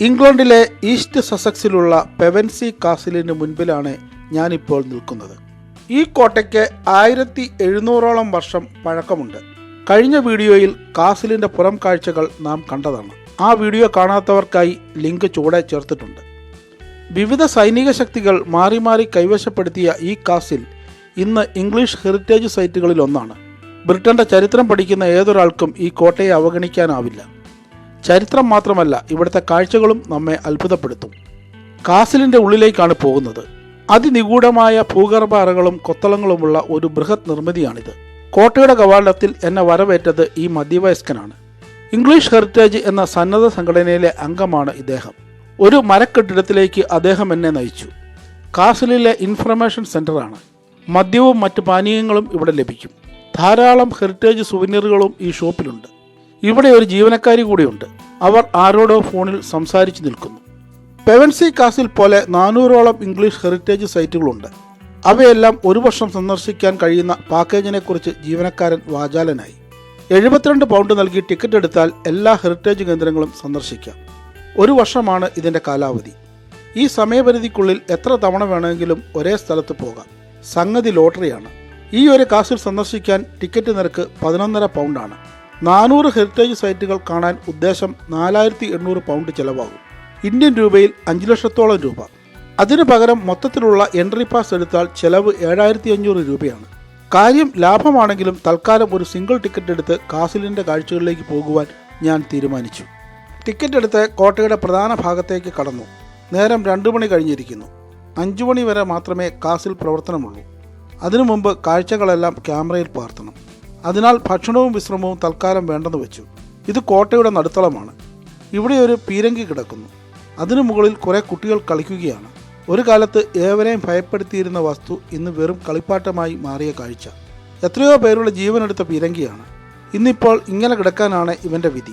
ഇംഗ്ലണ്ടിലെ east സസക്സിലുള്ള Pevensey കാസിലിന് മുൻപിലാണ് ഞാനിപ്പോൾ നിൽക്കുന്നത്. ഈ കോട്ടയ്ക്ക് ആയിരത്തി എഴുന്നൂറോളം വർഷം പഴക്കമുണ്ട്. കഴിഞ്ഞ വീഡിയോയിൽ കാസിലിന്റെ പുറം കാഴ്ചകൾ നാം കണ്ടതാണ്. ആ വീഡിയോ കാണാത്തവർക്കായി ലിങ്ക് ചുവടെ ചേർത്തിട്ടുണ്ട്. വിവിധ സൈനിക ശക്തികൾ മാറി മാറി കൈവശപ്പെടുത്തിയ ഈ കാസിൽ ഇന്ന് ഇംഗ്ലീഷ് ഹെറിറ്റേജ് സൈറ്റുകളിൽ ഒന്നാണ്. ബ്രിട്ടന്റെ ചരിത്രം പഠിക്കുന്ന ഏതൊരാൾക്കും ഈ കോട്ടയെ അവഗണിക്കാനാവില്ല. ചരിത്രം മാത്രമല്ല ഇവിടുത്തെ കാഴ്ചകളും നമ്മെ അത്ഭുതപ്പെടുത്തും. കാസിലിന്റെ ഉള്ളിലേക്കാണ് പോകുന്നത്. അതിനിഗൂഢമായ ഭൂഗർഭ അറകളും കൊത്തളങ്ങളുമുള്ള ഒരു ബൃഹത് നിർമ്മിതിയാണിത്. കോട്ടയുടെ കവാടത്തിൽ എന്നെ വരവേറ്റത് ഈ മധ്യവയസ്കനാണ്. ഇംഗ്ലീഷ് ഹെറിറ്റേജ് എന്ന സന്നദ്ധ സംഘടനയിലെ അംഗമാണ് ഇദ്ദേഹം. ഒരു മരക്കെട്ടിടത്തിലേക്ക് അദ്ദേഹം എന്നെ നയിച്ചു. കാസിലിലെ ഇൻഫർമേഷൻ സെന്ററാണ്. മദ്യവും മറ്റ് പാനീയങ്ങളും ഇവിടെ ലഭിക്കും. ധാരാളം ഹെറിറ്റേജ് സുവനീറുകളും ഈ ഷോപ്പിലുണ്ട്. ഇവിടെ ഒരു ജീവനക്കാരി കൂടിയുണ്ട്. അവർ ആരോടോ ഫോണിൽ സംസാരിച്ചു നിൽക്കുന്നു. പെവൻസി കാസിൽ പോലെ നാനൂറോളം ഇംഗ്ലീഷ് ഹെറിറ്റേജ് സൈറ്റുകളുണ്ട്. അവയെല്ലാം ഒരു വർഷം സന്ദർശിക്കാൻ കഴിയുന്ന പാക്കേജിനെക്കുറിച്ച് ജീവനക്കാരൻ വാചാലനായി. എഴുപത്തിരണ്ട് പൗണ്ട് നൽകി ടിക്കറ്റ് എടുത്താൽ എല്ലാ ഹെറിറ്റേജ് കേന്ദ്രങ്ങളും സന്ദർശിക്കാം. ഒരു വർഷമാണ് ഇതിന്റെ കാലാവധി. ഈ സമയപരിധിക്കുള്ളിൽ എത്ര തവണ വേണമെങ്കിലും ഒരേ സ്ഥലത്ത് പോകാം. സംഗതി ലോട്ടറിയാണ്. ഈ ഒരു കാസിൽ സന്ദർശിക്കാൻ ടിക്കറ്റ് നിരക്ക് പതിനൊന്നര പൗണ്ടാണ്. നാനൂറ് ഹെറിറ്റേജ് സൈറ്റുകൾ കാണാൻ ഉദ്ദേശം നാലായിരത്തി എണ്ണൂറ് പൗണ്ട് ചിലവാകും. ഇന്ത്യൻ രൂപയിൽ അഞ്ച് ലക്ഷത്തോളം രൂപ. അതിനു പകരം മൊത്തത്തിലുള്ള എൻട്രി പാസ് എടുത്താൽ ചെലവ് ഏഴായിരത്തി അഞ്ഞൂറ് രൂപയാണ്. കാര്യം ലാഭമാണെങ്കിലും തൽക്കാലം ഒരു സിംഗിൾ ടിക്കറ്റ് എടുത്ത് കാസിലിന്റെ കാഴ്ചകളിലേക്ക് പോകുവാൻ ഞാൻ തീരുമാനിച്ചു. ടിക്കറ്റ് എടുത്ത് കോട്ടയുടെ പ്രധാന ഭാഗത്തേക്ക് കടന്നു. നേരം രണ്ടു മണി കഴിഞ്ഞിരിക്കുന്നു. അഞ്ചു മണി വരെ മാത്രമേ കാസിൽ പ്രവർത്തനമുള്ളൂ. അതിനു മുമ്പ് കാഴ്ചകളെല്ലാം ക്യാമറയിൽ പകർത്തണം അതിനാൽ ഭക്ഷണവും വിശ്രമവും തൽക്കാലം വേണ്ടെന്ന് വെച്ചു. ഇത് കോട്ടയുടെ നടുത്തളമാണ്. ഇവിടെ ഒരു പീരങ്കി കിടക്കുന്നു. അതിനു മുകളിൽ കുറെ കുട്ടികൾ കളിക്കുകയാണ്. ഒരു കാലത്ത് ഏവരെയും ഭയപ്പെടുത്തിയിരുന്ന വസ്തു ഇന്ന് വെറും കളിപ്പാട്ടമായി മാറിയ കാഴ്ച. എത്രയോ പേരുടെ ജീവനെടുത്ത പീരങ്കിയാണ്. ഇന്നിപ്പോൾ ഇങ്ങനെ കിടക്കാനാണ് ഇവന്റെ വിധി.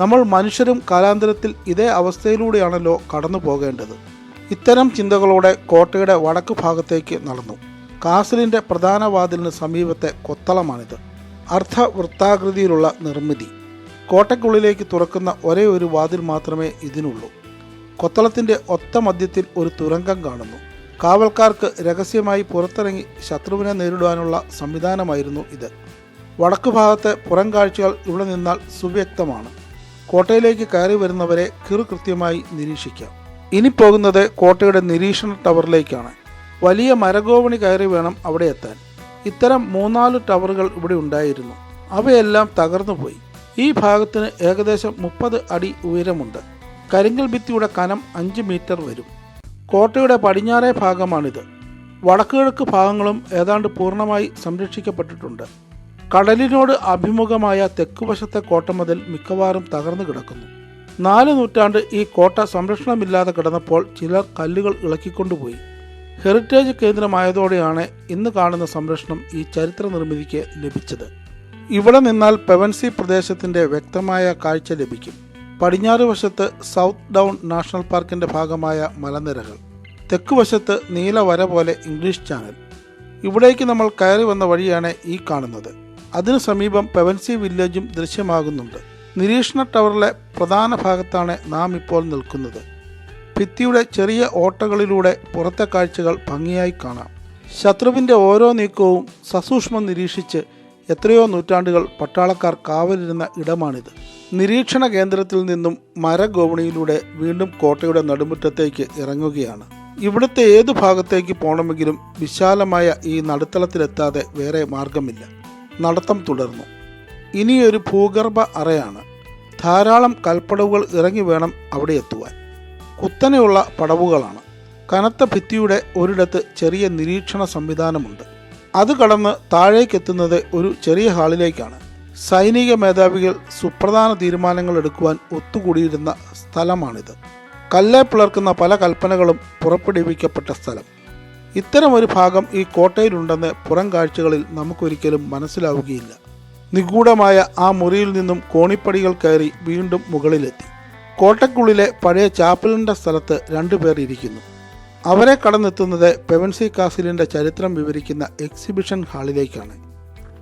നമ്മൾ മനുഷ്യരും കാലാന്തരത്തിൽ ഇതേ അവസ്ഥയിലൂടെയാണല്ലോ കടന്നു പോകേണ്ടത്. ഇത്തരം ചിന്തകളോടെ കോട്ടയുടെ വടക്ക് ഭാഗത്തേക്ക് നടന്നു. കാസിലിന്റെ പ്രധാന വാതിലിന് സമീപത്തെ കൊത്തളമാണിത്. അർദ്ധവൃത്താകൃതിയിലുള്ള നിർമ്മിതി. കോട്ടയ്ക്കുള്ളിലേക്ക് തുറക്കുന്ന ഒരേ ഒരു വാതിൽ മാത്രമേ ഇതിനുള്ളൂ. കൊത്തളത്തിന്റെ ഒത്ത മധ്യത്തിൽ ഒരു തുരങ്കം കാണുന്നു. കാവൽക്കാർക്ക് രഹസ്യമായി പുറത്തിറങ്ങി ശത്രുവിനെ നേരിടുവാനുള്ള സംവിധാനമായിരുന്നു ഇത്. വടക്കു ഭാഗത്തെ പുറം കാഴ്ചകൾ ഇവിടെ നിന്നാൽ സുവ്യക്തമാണ്. കോട്ടയിലേക്ക് കയറി വരുന്നവരെ കൃത്യമായി നിരീക്ഷിക്കാം. ഇനി പോകുന്നത് കോട്ടയുടെ നിരീക്ഷണ ടവറിലേക്കാണ്. വലിയ മരഗോവണി കയറി വേണം അവിടെ എത്താൻ. ഇത്തരം മൂന്നാൽ ടവറുകൾ ഇവിടെ ഉണ്ടായിരുന്നു. അവയെല്ലാം തകർന്നുപോയി ഈ ഭാഗത്തിന് ഏകദേശം മുപ്പത് അടി ഉയരമുണ്ട്. കരിങ്കൽ ഭിത്തിയുടെ കനം അഞ്ച് മീറ്റർ വരും. കോട്ടയുടെ പടിഞ്ഞാറേ ഭാഗമാണിത്. വടക്കുകിഴക്ക് ഭാഗങ്ങളും ഏതാണ്ട് പൂർണമായി സംരക്ഷിക്കപ്പെട്ടിട്ടുണ്ട്. കടലിനോട് അഭിമുഖമായ തെക്കുവശത്തെ മുതൽ മിക്കവാറും തകർന്നു കിടക്കുന്നു. നാല് നൂറ്റാണ്ട് ഈ കോട്ട സംരക്ഷണമില്ലാതെ കിടന്നപ്പോൾ ചിലർ കല്ലുകൾ ഇളക്കിക്കൊണ്ടുപോയി. ഹെറിറ്റേജ് കേന്ദ്രമായതോടെയാണ് ഇന്ന് കാണുന്ന സംരക്ഷണം ഈ ചരിത്ര നിർമ്മിതിക്ക് ലഭിച്ചത്. ഇവിടെ നിന്നാൽ പെവൻസി പ്രദേശത്തിന്റെ വ്യക്തമായ കാഴ്ച ലഭിക്കും. പടിഞ്ഞാറ് വശത്ത് സൗത്ത് ഡൗൺ നാഷണൽ പാർക്കിന്റെ ഭാഗമായ മലനിരകൾ. തെക്കുവശത്ത് നീല നീലവര പോലെ ഇംഗ്ലീഷ് ചാനൽ. ഇവിടേക്ക് നമ്മൾ കയറി വന്ന വഴിയാണ് ഈ കാണുന്നത്. അതിനു സമീപം പെവൻസി വില്ലേജും ദൃശ്യമാകുന്നുണ്ട്. നിരീക്ഷണ ടവറിലെ പ്രധാന ഭാഗത്താണ് നാം ഇപ്പോൾ നിൽക്കുന്നത്. ഭിത്തിയുടെ ചെറിയ ഓട്ടകളിലൂടെ പുറത്തെ കാഴ്ചകൾ ഭംഗിയായി കാണാം. ശത്രുവിന്റെ ഓരോ നീക്കവും സസൂക്ഷ്മം നിരീക്ഷിച്ച് എത്രയോ നൂറ്റാണ്ടുകൾ പട്ടാളക്കാർ കാവലിരുന്ന ഇടമാണിത്. നിരീക്ഷണ കേന്ദ്രത്തിൽ നിന്നും മരഗോവണിയിലൂടെ വീണ്ടും കോട്ടയുടെ നടുമുറ്റത്തേക്ക് ഇറങ്ങുകയാണ്. ഇവിടുത്തെ ഏതു ഭാഗത്തേക്ക് പോകണമെങ്കിലും വിശാലമായ ഈ നടുത്തളത്തിലെത്താതെ വേറെ മാർഗമില്ല. നടത്തം തുടർന്നു. ഇനിയൊരു ഭൂഗർഭ അറയാണ്. ധാരാളം കൽപ്പടവുകൾ ഇറങ്ങി വേണം അവിടെ എത്തുവാൻ. കുത്തനെയുള്ള പടവുകളാണ്. കനത്ത ഭിത്തിയുടെ ഒരിടത്ത് ചെറിയ നിരീക്ഷണ സംവിധാനമുണ്ട്. അത് കടന്ന് താഴേക്കെത്തുന്നത് ഒരു ചെറിയ ഹാളിലേക്കാണ്. സൈനിക മേധാവികൾ സുപ്രധാന തീരുമാനങ്ങൾ എടുക്കുവാൻ ഒത്തുകൂടിയിരുന്ന സ്ഥലമാണിത്. കല്ലേ പിളർക്കുന്ന പല കൽപ്പനകളും പുറപ്പെടുവിക്കപ്പെട്ട സ്ഥലം. ഇത്തരം ഒരു ഭാഗം ഈ കോട്ടയിലുണ്ടെന്ന് പുറം കാഴ്ചകളിൽ നമുക്കൊരിക്കലും മനസ്സിലാവുകയില്ല. നിഗൂഢമായ ആ മുറിയിൽ നിന്നും കോണിപ്പടികൾ കയറി വീണ്ടും മുകളിലെത്തി. കോട്ടയ്ക്കുള്ളിലെ പഴയ ചാപ്പലിന്റെ സ്ഥലത്ത് രണ്ടുപേർ ഇരിക്കുന്നു. അവരെ കടന്നെത്തുന്നത് പെവൻസി കാസിലിന്റെ ചരിത്രം വിവരിക്കുന്ന എക്സിബിഷൻ ഹാളിലേക്കാണ്.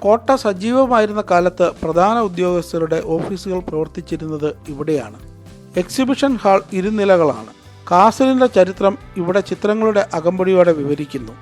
കോട്ട സജീവമായിരുന്ന കാലത്ത് പ്രധാന ഉദ്യോഗസ്ഥരുടെ ഓഫീസുകൾ പ്രവർത്തിച്ചിരുന്നത് ഇവിടെയാണ്. Exhibition hall ഇരുനിലകളാണ്. കാസലിന്റെ ചരിത്രം ഇവിടെ ചിത്രങ്ങളുടെ അകമ്പടിയോടെ വിവരിക്കുന്നു.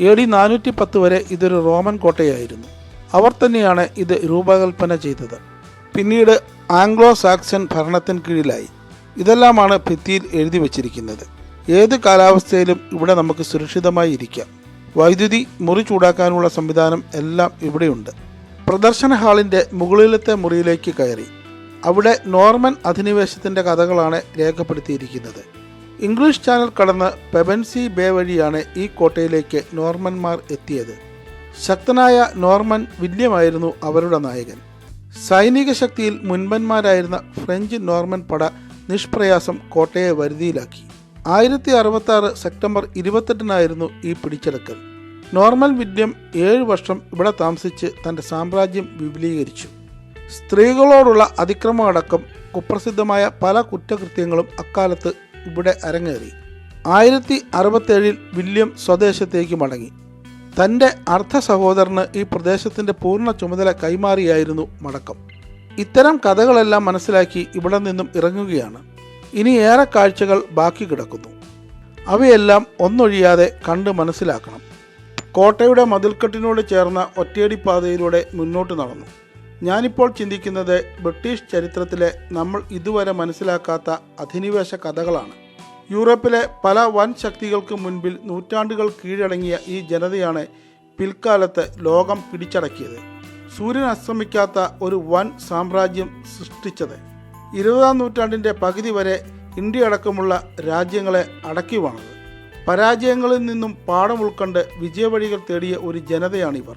എ ഡി നാനൂറ്റി പത്ത് വരെ ഇതൊരു റോമൻ കോട്ടയായിരുന്നു. അവർ തന്നെയാണ് ഇത് രൂപകൽപ്പന ചെയ്തത്. പിന്നീട് ആംഗ്ലോ സാക്സൺ ഭരണത്തിന് കീഴിലായി. ഇതെല്ലാമാണ് ഭിത്തിയിൽ എഴുതി വച്ചിരിക്കുന്നത്. ഏത് കാലാവസ്ഥയിലും ഇവിടെ നമുക്ക് സുരക്ഷിതമായി ഇരിക്കാം. വൈദ്യുതി മുറി ചൂടാക്കാനുള്ള സംവിധാനം എല്ലാം ഇവിടെയുണ്ട്. പ്രദർശന ഹാളിന്റെ മുകളിലത്തെ മുറിയിലേക്ക് കയറി. അവിടെ നോർമൻ അധിനിവേശത്തിന്റെ കഥകളാണ് രേഖപ്പെടുത്തിയിരിക്കുന്നത്. ഇംഗ്ലീഷ് ചാനൽ കടന്ന് പെബൻസി ബേ വഴിയാണ് ഈ കോട്ടയിലേക്ക് നോർമന്മാർ എത്തിയത്. ശക്തനായ നോർമൻ വില്യമായിരുന്നു അവരുടെ നായകൻ. സൈനിക ശക്തിയിൽ മുൻപന്മാരായിരുന്ന ഫ്രഞ്ച് നോർമൻ പട നിഷ്പ്രയാസം കോട്ടയെ വരുതിയിലാക്കി. ആയിരത്തി അറുപത്തി ആറ് സെപ്റ്റംബർ ഇരുപത്തെട്ടിനായിരുന്നു ഈ പിടിച്ചെടുക്കൽ. നോർമൽ വില്യം ഏഴ് വർഷം ഇവിടെ താമസിച്ച് തന്റെ സാമ്രാജ്യം വിപുലീകരിച്ചു. സ്ത്രീകളോടുള്ള അതിക്രമം അടക്കം കുപ്രസിദ്ധമായ പല കുറ്റകൃത്യങ്ങളും അക്കാലത്ത് ഇവിടെ അരങ്ങേറി. ആയിരത്തി അറുപത്തേഴിൽ വില്യം സ്വദേശത്തേക്ക് മടങ്ങി. തന്റെ അർദ്ധ സഹോദരന് ഈ പ്രദേശത്തിന്റെ പൂർണ ചുമതല കൈമാറിയായിരുന്നു മടക്കം. ഇത്തരം കഥകളെല്ലാം മനസ്സിലാക്കി ഇവിടെ നിന്നും ഇറങ്ങുകയാണ്. ഇനി ഏറെ കാഴ്ചകൾ ബാക്കി കിടക്കുന്നു. അവയെല്ലാം ഒന്നൊഴിയാതെ കണ്ട് മനസ്സിലാക്കണം. കോട്ടയുടെ മതിൽക്കെട്ടിനോട് ചേർന്ന ഒറ്റയടിപ്പാതയിലൂടെ മുന്നോട്ട് നടന്നു. ഞാനിപ്പോൾ ചിന്തിക്കുന്നത് ബ്രിട്ടീഷ് ചരിത്രത്തിലെ നമ്മൾ ഇതുവരെ മനസ്സിലാക്കാത്ത അധിനിവേശ കഥകളാണ്. യൂറോപ്പിലെ പല വൻ ശക്തികൾക്ക് മുൻപിൽ നൂറ്റാണ്ടുകൾ കീഴടങ്ങിയ ഈ ജനതയാണ് പിൽക്കാലത്ത് ലോകം പിടിച്ചടക്കിയത്. സൂര്യൻ അസ്തമിക്കാത്ത ഒരു വൻ സാമ്രാജ്യം സൃഷ്ടിച്ചത്. ഇരുപതാം നൂറ്റാണ്ടിന്റെ പകുതി വരെ ഇന്ത്യ അടക്കമുള്ള രാജ്യങ്ങളെ അടക്കി വാണത്. പരാജയങ്ങളിൽ നിന്നും പാഠം ഉൾക്കൊണ്ട് വിജയവഴികൾ തേടിയ ഒരു ജനതയാണിവർ.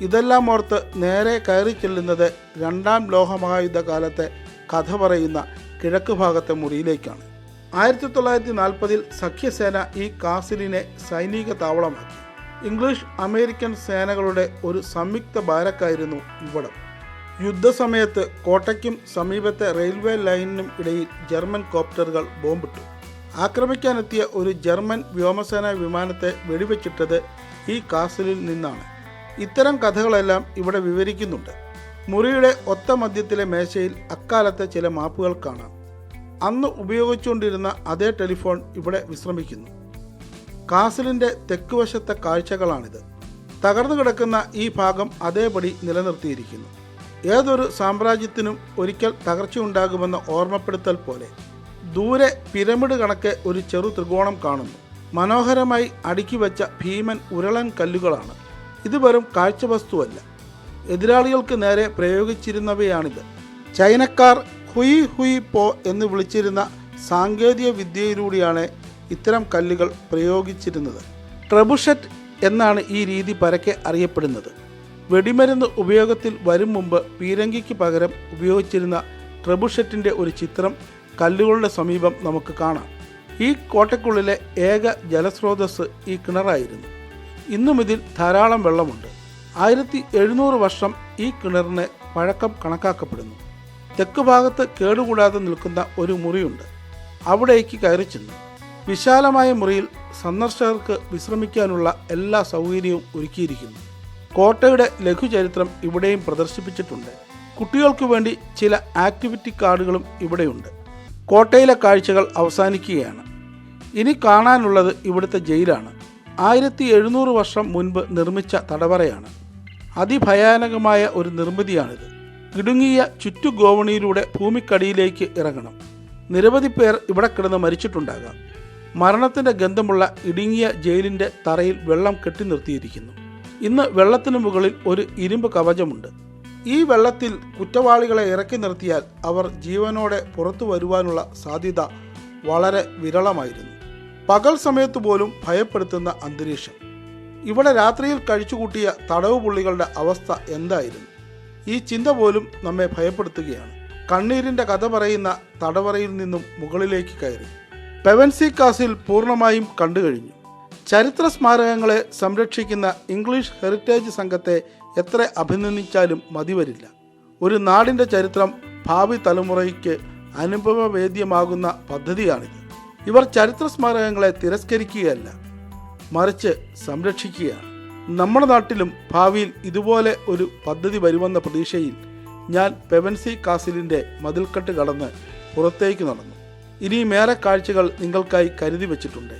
ഇതെല്ലാം ഓർത്ത് നേരെ കയറി ചെല്ലുന്നത് രണ്ടാം ലോകമഹായുദ്ധ കാലത്തെ കഥ പറയുന്ന കിഴക്ക് ഭാഗത്തെ മുറിയിലേക്കാണ്. ആയിരത്തി തൊള്ളായിരത്തി നാൽപ്പതിൽ സഖ്യസേന ഈ കാസിലിനെ സൈനിക താവളമാക്കി. ഇംഗ്ലീഷ് അമേരിക്കൻ സേനകളുടെ ഒരു സംയുക്ത ബാരക്കായിരുന്നു ഇവിടം. യുദ്ധസമയത്ത് കോട്ടയ്ക്കും സമീപത്തെ റെയിൽവേ ലൈനിനും ഇടയിൽ ജർമ്മൻ കോപ്റ്ററുകൾ ബോംബിട്ടു. ആക്രമിക്കാനെത്തിയ ഒരു ജർമ്മൻ വ്യോമസേന വിമാനത്തെ വെടിവെച്ചിട്ടത് ഈ കാസിലിൽ നിന്നാണ്. ഇത്തരം കഥകളെല്ലാം ഇവിടെ വിവരിക്കുന്നുണ്ട്. മുറിയുടെ ഒത്ത മധ്യത്തിലെ മേശയിൽ അക്കാലത്തെ ചില മാപ്പുകൾ കാണാം. അന്ന് ഉപയോഗിച്ചുകൊണ്ടിരുന്ന അതേ ടെലിഫോൺ ഇവിടെ വിശ്രമിക്കുന്നു. കാസിലിന്റെ തെക്ക് വശത്തെ കാഴ്ചകളാണിത്. തകർന്നു കിടക്കുന്ന ഈ ഭാഗം അതേപടി നിലനിർത്തിയിരിക്കുന്നു. ഏതൊരു സാമ്രാജ്യത്തിനും ഒരിക്കൽ തകർച്ചയുണ്ടാകുമെന്ന ഓർമ്മപ്പെടുത്തൽ പോലെ ദൂരെ പിരമിഡ് കണക്കെ ഒരു ചെറു ത്രികോണം കാണുന്നു. മനോഹരമായി അടുക്കി വെച്ച ഭീമൻ ഉരുളൻ കല്ലുകളാണ്. ഇത് വെറും കാഴ്ചവസ്തുവല്ല. എതിരാളികൾക്ക് നേരെ പ്രയോഗിച്ചിരുന്നവയാണിത്. ചൈനക്കാർ ഹുയി ഹുയി പോ എന്ന് വിളിച്ചിരുന്ന സാങ്കേതിക വിദ്യയിലൂടെയാണ് ഇത്തരം കല്ലുകൾ പ്രയോഗിച്ചിരുന്നത്. ട്രബുഷറ്റ് എന്നാണ് ഈ രീതി പരക്കെ അറിയപ്പെടുന്നത്. വെടിമരുന്ന് ഉപയോഗത്തിൽ വരും മുമ്പ് പീരങ്കിക്ക് പകരം ഉപയോഗിച്ചിരുന്ന ട്രബുഷറ്റിന്റെ ഒരു ചിത്രം കല്ലുകളുടെ സമീപം നമുക്ക് കാണാം. ഈ കോട്ടയ്ക്കുള്ളിലെ ഏക ജലസ്രോതസ് ഈ കിണറായിരുന്നു. ഇന്നും ഇതിൽ ധാരാളം വെള്ളമുണ്ട്. ആയിരത്തി എഴുന്നൂറ് വർഷം ഈ കിണറിന് പഴക്കം കണക്കാക്കപ്പെടുന്നു. തെക്ക് ഭാഗത്ത് കേടുകൂടാതെ നിൽക്കുന്ന ഒരു മുറിയുണ്ട്. അവിടേക്ക് കയറി ചെന്നു. വിശാലമായ മുറിയിൽ സന്ദർശകർക്ക് വിശ്രമിക്കാനുള്ള എല്ലാ സൗകര്യവും ഒരുക്കിയിരിക്കുന്നു. കോട്ടയുടെ ലഘുചരിത്രം ഇവിടെയും പ്രദർശിപ്പിച്ചിട്ടുണ്ട്. കുട്ടികൾക്ക് വേണ്ടി ചില ആക്ടിവിറ്റി കാർഡുകളും ഇവിടെയുണ്ട്. കോട്ടയിലെ കാഴ്ചകൾ അവസാനിക്കുകയാണ്. ഇനി കാണാനുള്ളത് ഇവിടുത്തെ ജയിലാണ്. ആയിരത്തി എഴുന്നൂറ് വർഷം മുൻപ് നിർമ്മിച്ച തടവറയാണ്. അതിഭയാനകമായ ഒരു നിർമ്മിതിയാണിത്. ഇടുങ്ങിയ ചുറ്റുഗോവണിയിലൂടെ ഭൂമിക്കടിയിലേക്ക് ഇറങ്ങണം. നിരവധി പേർ ഇവിടെ കിടന്ന് മരിച്ചിട്ടുണ്ടാകാം. മരണത്തിന്റെ ഗന്ധമുള്ള ഇടുങ്ങിയ ജയിലിന്റെ തറയിൽ വെള്ളം കെട്ടി നിർത്തിയിരിക്കുന്നു. ഇന്ന് വെള്ളത്തിന് മുകളിൽ ഒരു ഇരുമ്പ് കവചമുണ്ട്. ഈ വെള്ളത്തിൽ കുറ്റവാളികളെ ഇറക്കി നിർത്തിയാൽ അവർ ജീവനോടെ പുറത്തു വരുവാനുള്ള സാധ്യത വളരെ വിരളമായിരുന്നു. പകൽ സമയത്ത് പോലും ഭയപ്പെടുത്തുന്ന അന്തരീക്ഷം. ഇവിടെ രാത്രിയിൽ കഴിച്ചുകൂട്ടിയ തടവ് പുള്ളികളുടെ അവസ്ഥ എന്തായിരുന്നു? ഈ ചിന്ത പോലും നമ്മെ ഭയപ്പെടുത്തുകയാണ്. കണ്ണീരിന്റെ കഥ പറയുന്ന തടവറയിൽ നിന്നും മുകളിലേക്ക് കയറി. പെവൻസി കാസിൽ പൂർണമായും കണ്ടുകഴിഞ്ഞു. ചരിത്ര സ്മാരകങ്ങളെ സംരക്ഷിക്കുന്ന ഇംഗ്ലീഷ് ഹെറിറ്റേജ് സംഘത്തെ എത്ര അഭിനന്ദിച്ചാലും മതിവരില്ല. ഒരു നാടിന്റെ ചരിത്രം ഭാവി തലമുറയ്ക്ക് അനുഭവവേദ്യമാകുന്ന പദ്ധതിയാണിത്. ഇവർ ചരിത്ര സ്മാരകങ്ങളെ തിരസ്കരിക്കുകയല്ല മറിച്ച് സംരക്ഷിക്കുകയാണ്. നമ്മുടെ നാട്ടിലും ഭാവിയിൽ ഇതുപോലെ ഒരു പദ്ധതി വരുമെന്ന പ്രതീക്ഷയിൽ ഞാൻ പെവൻസി കാസിലിന്റെ മതിൽക്കെട്ട് കടന്ന് പുറത്തേക്ക് നടന്നു. ഇനിയും ഏറെ കാഴ്ചകൾ നിങ്ങൾക്കായി കരുതി വച്ചിട്ടുണ്ട്.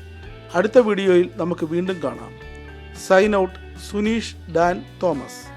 അടുത്ത വീഡിയോയിൽ നമുക്ക് വീണ്ടും കാണാം. Sign out Suneesh Dan Thomas